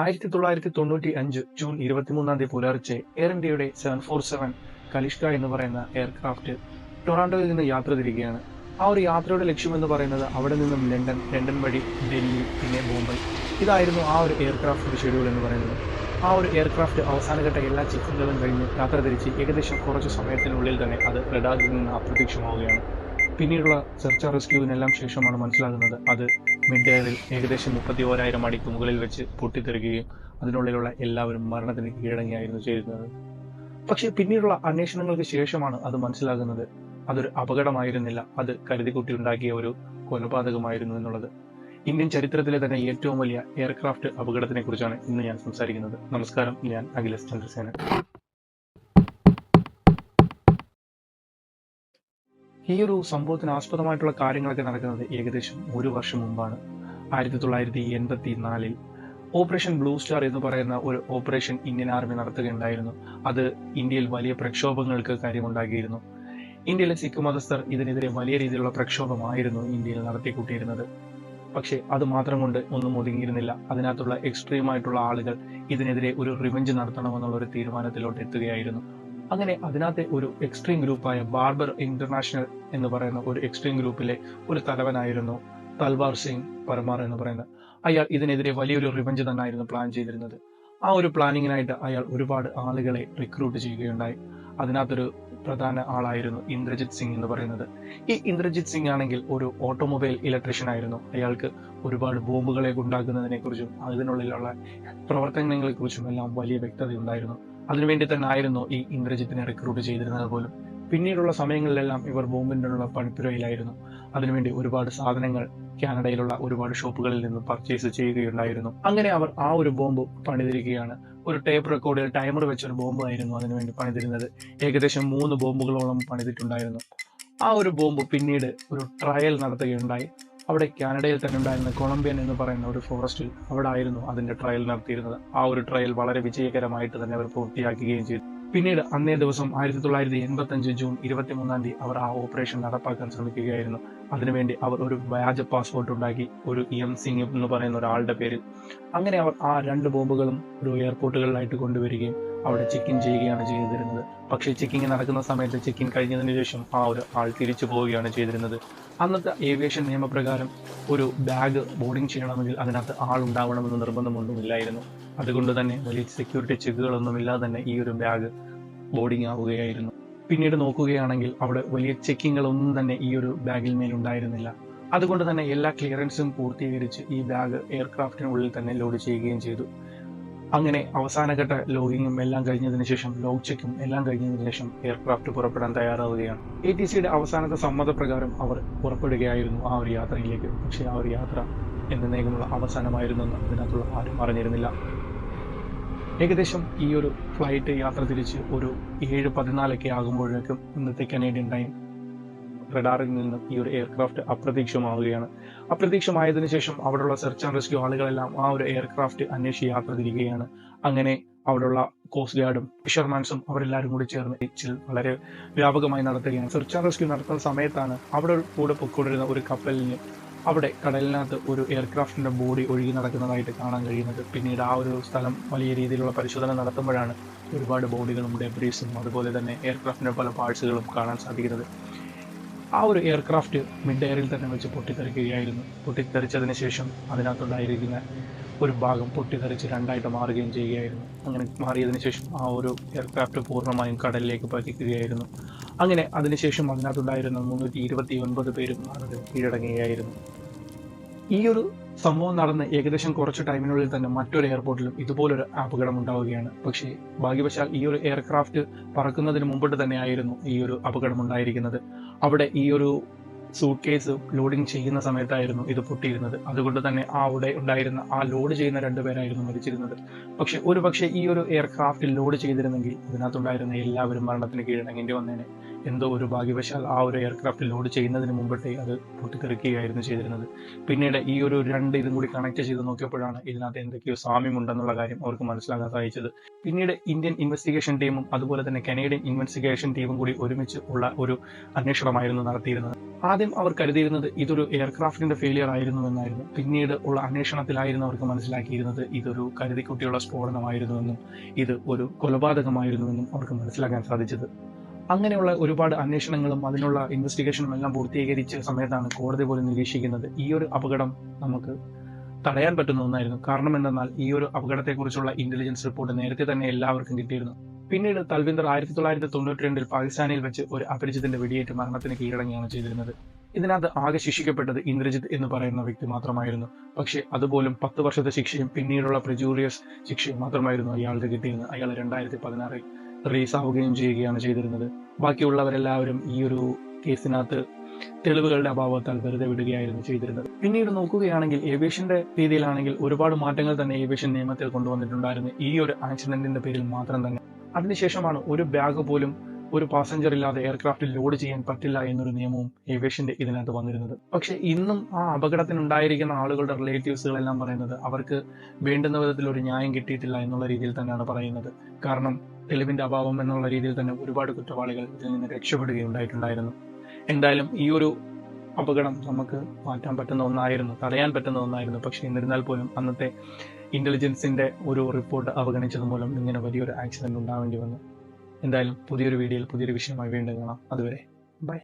ആയിരത്തി തൊള്ളായിരത്തി തൊണ്ണൂറ്റി അഞ്ച് ജൂൺ ഇരുപത്തിമൂന്നാം തീയതി പുലർച്ചെ എയർ ഇന്ത്യയുടെ സെവൻ ഫോർ സെവൻ കലിഷ്ക എന്ന് പറയുന്ന എയർക്രാഫ്റ്റ് ടൊറാൻഡോയിൽ നിന്ന് യാത്ര തിരികെയാണ്. ആ ഒരു യാത്രയുടെ ലക്ഷ്യം എന്ന് പറയുന്നത് അവിടെ നിന്നും ലണ്ടൻ ലണ്ടൻ വഴി ഡൽഹി പിന്നെ മുംബൈ ഇതായിരുന്നു ആ ഒരു എയർക്രാഫ്റ്റിന്റെ ഷെഡ്യൂൾ എന്ന് പറയുന്നത്. ആ ഒരു എയർക്രാഫ്റ്റ് അവസാനഘട്ട എല്ലാ ചെക്കിങ്ങുകളും കഴിഞ്ഞ് യാത്ര തിരിച്ച് ഏകദേശം കുറച്ച് സമയത്തിനുള്ളിൽ തന്നെ അത് റഡാറിൽ നിന്ന് അപ്രത്യക്ഷമാവുകയാണ്. പിന്നീടുള്ള സെർച്ച് റെസ്ക്യൂവിനെല്ലാം ശേഷമാണ് മനസ്സിലാകുന്നത്. അത് മിഡ് ഏകദേശം മുപ്പത്തി ഓരായിരം അടിക്ക് മുകളിൽ വെച്ച് പൊട്ടിത്തെറിക്കുകയും അതിനുള്ളിലുള്ള എല്ലാവരും മരണത്തിന് കീഴടങ്ങിയായിരുന്നു ചെയ്തിരുന്നത്. പക്ഷേ പിന്നീടുള്ള അന്വേഷണങ്ങൾക്ക് ശേഷമാണ് അത് മനസ്സിലാകുന്നത്. അതൊരു അപകടമായിരുന്നില്ല. അത് കരുതിക്കുട്ടി ഉണ്ടാക്കിയ ഒരു കൊലപാതകമായിരുന്നു എന്നുള്ളത്. ഇന്ത്യൻ ചരിത്രത്തിലെ തന്നെ ഏറ്റവും വലിയ എയർക്രാഫ്റ്റ് അപകടത്തിനെ കുറിച്ചാണ് ഇന്ന് ഞാൻ സംസാരിക്കുന്നത്. നമസ്കാരം. ഞാൻ അഖിലേഷ് ചന്ദ്രസേന ഈ ഒരു സംഭവത്തിന് ആസ്പദമായിട്ടുള്ള കാര്യങ്ങളൊക്കെ നടക്കുന്നത് ഏകദേശം ഒരു വർഷം മുമ്പാണ്. ആയിരത്തി തൊള്ളായിരത്തി എൺപത്തി നാലിൽ ഓപ്പറേഷൻ ബ്ലൂ സ്റ്റാർ എന്ന് പറയുന്ന ഒരു ഓപ്പറേഷൻ ഇന്ത്യൻ ആർമി നടത്തുകയുണ്ടായിരുന്നു. അത് ഇന്ത്യയിൽ വലിയ പ്രക്ഷോഭങ്ങൾക്ക് കാര്യമുണ്ടാക്കിയിരുന്നു. ഇന്ത്യയിലെ സിഖ് മതസ്ഥർ ഇതിനെതിരെ വലിയ രീതിയിലുള്ള പ്രക്ഷോഭമായിരുന്നു ഇന്ത്യയിൽ നടത്തിക്കൂട്ടിയിരുന്നത്. പക്ഷേ അത് മാത്രം കൊണ്ട് ഒന്നും ഒതുങ്ങിയിരുന്നില്ല. അതിനകത്തുള്ള എക്സ്ട്രീം ആയിട്ടുള്ള ആളുകൾ ഇതിനെതിരെ ഒരു റിവെഞ്ച് നടത്തണമെന്നുള്ള ഒരു തീരുമാനത്തിലോട്ട് എത്തുകയായിരുന്നു. അങ്ങനെ അതിനകത്തെ ഒരു എക്സ്ട്രീം ഗ്രൂപ്പായ ബാർബർ ഇന്റർനാഷണൽ എന്ന് പറയുന്ന ഒരു എക്സ്ട്രീം ഗ്രൂപ്പിലെ ഒരു തലവനായിരുന്നു തൽവാർ സിംഗ് പരമാർ എന്ന് പറയുന്നത് അയാൾ ഇതിനെതിരെ വലിയൊരു റിവഞ്ച് തന്നെയായിരുന്നു പ്ലാൻ ചെയ്തിരുന്നത്. ആ ഒരു പ്ലാനിങ്ങിനായിട്ട് അയാൾ ഒരുപാട് ആളുകളെ റിക്രൂട്ട് ചെയ്യുകയുണ്ടായി. അതിനകത്തൊരു പ്രധാന ആളായിരുന്നു ഇന്ദ്രജിത് സിംഗ് എന്ന് പറയുന്നത്. ഈ ഇന്ദ്രജിത് സിംഗ് ആണെങ്കിൽ ഒരു ഓട്ടോമൊബൈൽ ഇലക്ട്രീഷ്യൻ ആയിരുന്നു. അയാൾക്ക് ഒരുപാട് ബോംബുകളെ ഉണ്ടാക്കുന്നതിനെ കുറിച്ചും അതിനുള്ളിലുള്ള പ്രവർത്തനങ്ങളെ കുറിച്ചും എല്ലാം വലിയ വ്യക്തത ഉണ്ടായിരുന്നു അതിനുവേണ്ടി തന്നെ ആയിരുന്നു ഈ ഇന്ദ്രജിത്തിനെ റിക്രൂട്ട് ചെയ്തിരുന്നത് പോലും. പിന്നീടുള്ള സമയങ്ങളിലെല്ലാം ഇവർ ബോംബിനുള്ള പണിപ്പുരയിലായിരുന്നു. അതിനുവേണ്ടി ഒരുപാട് സാധനങ്ങൾ കാനഡയിലുള്ള ഒരുപാട് ഷോപ്പുകളിൽ നിന്ന് പർച്ചേസ് ചെയ്യുകയുണ്ടായിരുന്നു. അങ്ങനെ അവർ ആ ഒരു ബോംബ് പണിതിരിക്കുകയാണ്. ഒരു ടേപ്പ് റെക്കോർഡിൽ ടൈമർ വെച്ചൊരു ബോംബ് ആയിരുന്നു അതിനുവേണ്ടി പണിതിരുന്നത്. ഏകദേശം മൂന്ന് ബോംബുകളോളം പണിതിട്ടുണ്ടായിരുന്നു. ആ ഒരു ബോംബ് പിന്നീട് ഒരു ട്രയൽ നടത്തുകയുണ്ടായി. അവിടെ കാനഡയിൽ തന്നെ ഉണ്ടായിരുന്ന കൊളംബിയൻ എന്ന് പറയുന്ന ഒരു ഫോറസ്റ്റിൽ അവിടെ ആയിരുന്നു അതിന്റെ ട്രയൽ നടത്തിയിരുന്നത്. ആ ഒരു ട്രയൽ വളരെ വിജയകരമായിട്ട് തന്നെ അവർ പൂർത്തിയാക്കുകയും ചെയ്തു. പിന്നീട് അന്നേ ദിവസം ആയിരത്തി തൊള്ളായിരത്തി എൺപത്തി അഞ്ച് ജൂൺ ഇരുപത്തിമൂന്നാം തീയതി അവർ ആ ഓപ്പറേഷൻ നടപ്പാക്കാൻ ശ്രമിക്കുകയായിരുന്നു. അതിനുവേണ്ടി അവർ ഒരു വ്യാജ പാസ്പോർട്ട് ഉണ്ടാക്കി ഒരു എം സിംഗ് എന്ന് പറയുന്ന ഒരാളുടെ പേരിൽ. അങ്ങനെ അവർ ആ രണ്ട് ബോംബുകളും ഒരു എയർപോർട്ടുകളിലായിട്ട് കൊണ്ടുവരികയും അവിടെ ചെക്കിൻ ചെയ്യുകയാണ് ചെയ്തിരുന്നത്. പക്ഷേ ചെക്കിങ് നടക്കുന്ന സമയത്ത് ചെക്കിൻ കഴിഞ്ഞതിന് ശേഷം ആ ഒരു ആൾ തിരിച്ചു പോവുകയാണ് ചെയ്തിരുന്നത്. അന്നത്തെ ഏവിയേഷൻ നിയമപ്രകാരം ഒരു ബാഗ് ബോർഡിംഗ് ചെയ്യണമെങ്കിൽ അതിനകത്ത് ആളുണ്ടാവണമെന്ന് നിർബന്ധമൊന്നുമില്ലായിരുന്നു. അതുകൊണ്ട് തന്നെ വലിയ സെക്യൂരിറ്റി ചെക്കുകളൊന്നും ഇല്ലാതെ തന്നെ ഈ ഒരു ബാഗ് ബോർഡിംഗ് ആവുകയായിരുന്നു. പിന്നീട് നോക്കുകയാണെങ്കിൽ അവിടെ വലിയ ചെക്കിങ്ങുകളൊന്നും തന്നെ ഈ ഒരു ബാഗിൽ മേലുണ്ടായിരുന്നില്ല അതുകൊണ്ട് തന്നെ എല്ലാ ക്ലിയറൻസും പൂർത്തീകരിച്ച് ഈ ബാഗ് എയർക്രാഫ്റ്റിനുള്ളിൽ തന്നെ ലോഡ് ചെയ്യുകയും ചെയ്തു. അങ്ങനെ അവസാനഘട്ട ലോഗിങ്ങും എല്ലാം കഴിഞ്ഞതിന് ശേഷം ലോഗ് ചെക്കും എല്ലാം കഴിഞ്ഞതിന് ശേഷം എയർക്രാഫ്റ്റ് പുറപ്പെടാൻ തയ്യാറാവുകയാണ്. എ ടി സിയുടെ അവസാനത്തെ സമ്മതപ്രകാരം അവർ പുറപ്പെടുകയായിരുന്നു ആ ഒരു യാത്രയിലേക്ക്. പക്ഷേ ആ ഒരു യാത്ര എന്നേക്കുമുള്ള അവസാനമായിരുന്നെന്ന് അതിനകത്തുള്ള ആരും അറിഞ്ഞിരുന്നില്ല. ഏകദേശം ഈ ഒരു ഫ്ലൈറ്റ് യാത്ര തിരിച്ച് ഒരു ഏഴ് പതിനാലൊക്കെ ആകുമ്പോഴേക്കും ഇന്നത്തെ കനേഡിയൻ ടൈം റഡാറിൽ നിന്നും ഈ ഒരു എയർക്രാഫ്റ്റ് അപ്രത്യക്ഷമാവുകയാണ്. അപ്രത്യക്ഷമായതിനു ശേഷം അവിടെയുള്ള സെർച്ച് ആൻഡ് റെസ്ക്യൂ ആളുകളെല്ലാം ആ ഒരു എയർക്രാഫ്റ്റ് അന്വേഷിച്ച് യാത്ര തിരിക്കുകയാണ് അങ്ങനെ അവിടെയുള്ള കോസ്റ്റ് ഗാർഡും ഫിഷർമാൻസും അവരെല്ലാവരും കൂടി ചേർന്ന് ഇച്ചിൽ വളരെ വ്യാപകമായി നടത്തുകയാണ്. സെർച്ച് ആൻഡ് റെസ്ക്യൂ നടത്തുന്ന സമയത്താണ് അവിടെ കൂടെ പൊക്കൊണ്ടിരുന്ന ഒരു കപ്പലിന് അവിടെ കടലിനകത്ത് ഒരു എയർക്രാഫ്റ്റിന്റെ ബോഡി ഒഴുകി നടക്കുന്നതായിട്ട് കാണാൻ കഴിയുന്നത്. പിന്നീട് ആ ഒരു സ്ഥലം വലിയ രീതിയിലുള്ള പരിശോധന നടത്തുമ്പോഴാണ് ഒരുപാട് ബോഡികളും ഡെബ്രീസും അതുപോലെ തന്നെ എയർക്രാഫ്റ്റിന്റെ പല പാർട്സുകളും കാണാൻ സാധിക്കുന്നത്. ആ ഒരു എയർക്രാഫ്റ്റ് മിഡ് എയറിൽ തന്നെ വെച്ച് പൊട്ടിത്തെറിക്കുകയായിരുന്നു. പൊട്ടിത്തെറിച്ചതിന് ശേഷം അതിനകത്തുണ്ടായിരിക്കുന്ന ഒരു ഭാഗം പൊട്ടിത്തെറിച്ച് രണ്ടായിട്ട് മാറുകയും ചെയ്യുകയായിരുന്നു. അങ്ങനെ മാറിയതിന് ശേഷം ആ ഒരു എയർക്രാഫ്റ്റ് പൂർണമായും കടലിലേക്ക് പതിക്കുകയായിരുന്നു. അങ്ങനെ അതിനുശേഷം അതിനകത്തുണ്ടായിരുന്ന മുന്നൂറ്റി ഇരുപത്തി ഒൻപത് പേരും അത് കീഴടങ്ങുകയായിരുന്നു. ഈ ഒരു സംഭവം നടന്ന് ഏകദേശം കുറച്ച് ടൈമിനുള്ളിൽ തന്നെ മറ്റൊരു എയർപോർട്ടിലും ഇതുപോലൊരു അപകടം ഉണ്ടാവുകയാണ് പക്ഷേ ഭാഗ്യവശാൽ ഈ ഒരു എയർക്രാഫ്റ്റ് പറക്കുന്നതിന് മുമ്പിട്ട് തന്നെയായിരുന്നു ഈ ഒരു അപകടം ഉണ്ടായിരിക്കുന്നത് അവിടെ ഈ ഒരു സൂട്ട് കേസ് ലോഡിംഗ് ചെയ്യുന്ന സമയത്തായിരുന്നു ഇത് പൊട്ടിയിരുന്നത്. അതുകൊണ്ട് തന്നെ ആ അവിടെ ഉണ്ടായിരുന്ന ആ ലോഡ് ചെയ്യുന്ന രണ്ടുപേരായിരുന്നു മരിച്ചിരുന്നത്. പക്ഷെ ഒരു പക്ഷേ ഈ ഒരു എയർക്രാഫ്റ്റ് ലോഡ് ചെയ്തിരുന്നെങ്കിൽ ഇതിനകത്തുണ്ടായിരുന്ന എല്ലാവരും മരണത്തിന് കീഴടങ്ങേണ്ടി വന്നേനെ. എന്തോ ഒരു ഭാഗ്യവശാൽ ആ ഒരു എയർക്രാഫ്റ്റ് ലോഡ് ചെയ്യുന്നതിന് മുമ്പത്തെ അത് പൊട്ടിത്തെറിക്കുകയായിരുന്നു ചെയ്തിരുന്നത്. പിന്നീട് ഈ ഒരു രണ്ട് ഇതും കൂടി കണക്ട് ചെയ്ത് നോക്കിയപ്പോഴാണ് ഇതിനകത്ത് എന്തൊക്കെയോ സാമ്യമുണ്ടെന്നുള്ള കാര്യം അവർക്ക് മനസ്സിലാക്കാൻ സാധിച്ചത്. പിന്നീട് ഇന്ത്യൻ ഇൻവെസ്റ്റിഗേഷൻ ടീമും അതുപോലെ തന്നെ കനേഡിയൻ ഇൻവെസ്റ്റിഗേഷൻ ടീമും കൂടി ഒരുമിച്ച് ഉള്ള ഒരു അന്വേഷണമായിരുന്നു നടത്തിയിരുന്നത്. ആദ്യം അവർ കരുതിയിരുന്നത് ഇതൊരു എയർക്രാഫ്റ്റിന്റെ ഫെയിലിയർ ആയിരുന്നു എന്നായിരുന്നു. പിന്നീട് ഉള്ള അന്വേഷണത്തിലായിരുന്നു അവർക്ക് മനസ്സിലാക്കിയിരുന്നത് ഇതൊരു കരുതിക്കുട്ടിയുള്ള സ്ഫോടനമായിരുന്നുവെന്നും ഇത് ഒരു കൊലപാതകമായിരുന്നുവെന്നും അവർക്ക് മനസ്സിലാക്കാൻ സാധിച്ചത്. അങ്ങനെയുള്ള ഒരുപാട് അന്വേഷണങ്ങളും അതിനുള്ള ഇൻവെസ്റ്റിഗേഷനും എല്ലാം പൂർത്തീകരിച്ച സമയത്താണ് കോടതി പോലും നിരീക്ഷിക്കുന്നത്. ഈ ഒരു അപകടം നമുക്ക് തടയാൻ പറ്റുന്ന ഒന്നായിരുന്നു. കാരണം എന്തെന്നാൽ ഈ ഒരു അപകടത്തെക്കുറിച്ചുള്ള ഇന്റലിജൻസ് റിപ്പോർട്ട് നേരത്തെ തന്നെ എല്ലാവർക്കും കിട്ടിയിരുന്നു. പിന്നീട് തൽവിന്ദർ ആയിരത്തി തൊള്ളായിരത്തി തൊണ്ണൂറ്റി രണ്ടിൽ പാകിസ്ഥാനിൽ വെച്ച് ഒരു അപരിചിതന്റെ വെടിയേറ്റ് മരണത്തിന് കീഴടങ്ങുകയാണ് ചെയ്തിരുന്നത്. ഇതിനകത്ത് ആകെ ശിക്ഷിക്കപ്പെട്ടത് ഇന്ദ്രജിത് എന്ന് പറയുന്ന വ്യക്തി മാത്രമായിരുന്നു. പക്ഷേ അതുപോലും പത്ത് വർഷത്തെ ശിക്ഷയും പിന്നീടുള്ള പ്രിജൂറിയസ് ശിക്ഷയും മാത്രമായിരുന്നു അയാൾക്ക് കിട്ടിയിരുന്നത് അയാൾ രണ്ടായിരത്തി പതിനാറിൽ റിലീസ് ആവുകയും ചെയ്യുകയാണ് ചെയ്തിരുന്നത്. ബാക്കിയുള്ളവരെല്ലാവരും ഈ ഒരു കേസിനകത്ത് തെളിവുകളുടെ അഭാവത്താൽ വെറുതെ വിടുകയായിരുന്നു ചെയ്തിരുന്നത്. പിന്നീട് നോക്കുകയാണെങ്കിൽ ഏവിയേഷന്റെ രീതിയിലാണെങ്കിൽ ഒരുപാട് മാറ്റങ്ങൾ തന്നെ ഏവിയേഷൻ നിയമത്തിൽ കൊണ്ടുവന്നിട്ടുണ്ടായിരുന്നു. ഈ ഒരു ആക്സിഡന്റിന്റെ പേരിൽ മാത്രം തന്നെ. അതിനുശേഷമാണ് ഒരു ബാഗ് പോലും ഒരു പാസഞ്ചർ ഇല്ലാതെ എയർക്രാഫ്റ്റ് ലോഡ് ചെയ്യാൻ പറ്റില്ല എന്നൊരു നിയമവും ഏവിയേഷന്റെ ഇതിനകത്ത് വന്നിരുന്നത്. പക്ഷെ ഇന്നും ആ അപകടത്തിനുണ്ടായിരിക്കുന്ന ആളുകളുടെ റിലേറ്റീവ്സുകളെല്ലാം പറയുന്നത് അവർക്ക് വേണ്ടുന്ന വിധത്തിൽ ഒരു ന്യായം കിട്ടിയിട്ടില്ല എന്നുള്ള രീതിയിൽ തന്നെയാണ് പറയുന്നത്. കാരണം തെളിവിന്റെ അഭാവം എന്നുള്ള രീതിയിൽ തന്നെ ഒരുപാട് കുറ്റവാളികൾ ഇതിൽ നിന്ന് രക്ഷപ്പെടുകയുണ്ടായിട്ടുണ്ടായിരുന്നു എന്തായാലും ഈ ഒരു അപകടം നമുക്ക് മാറ്റാൻ പറ്റുന്ന ഒന്നായിരുന്നു തടയാൻ പറ്റുന്ന ഒന്നായിരുന്നു. പക്ഷെ എന്നിരുന്നാൽ പോലും അന്നത്തെ ഇന്റലിജൻസിന്റെ ഒരു റിപ്പോർട്ട് അവഗണിച്ചത് മൂലം ഇങ്ങനെ വലിയൊരു ആക്സിഡന്റ് ഉണ്ടാവേണ്ടി വന്നു. എന്തായാലും പുതിയൊരു വീഡിയോയിൽ പുതിയൊരു വിഷയമായി വീണ്ടും കാണാം. അതുവരെ ബൈ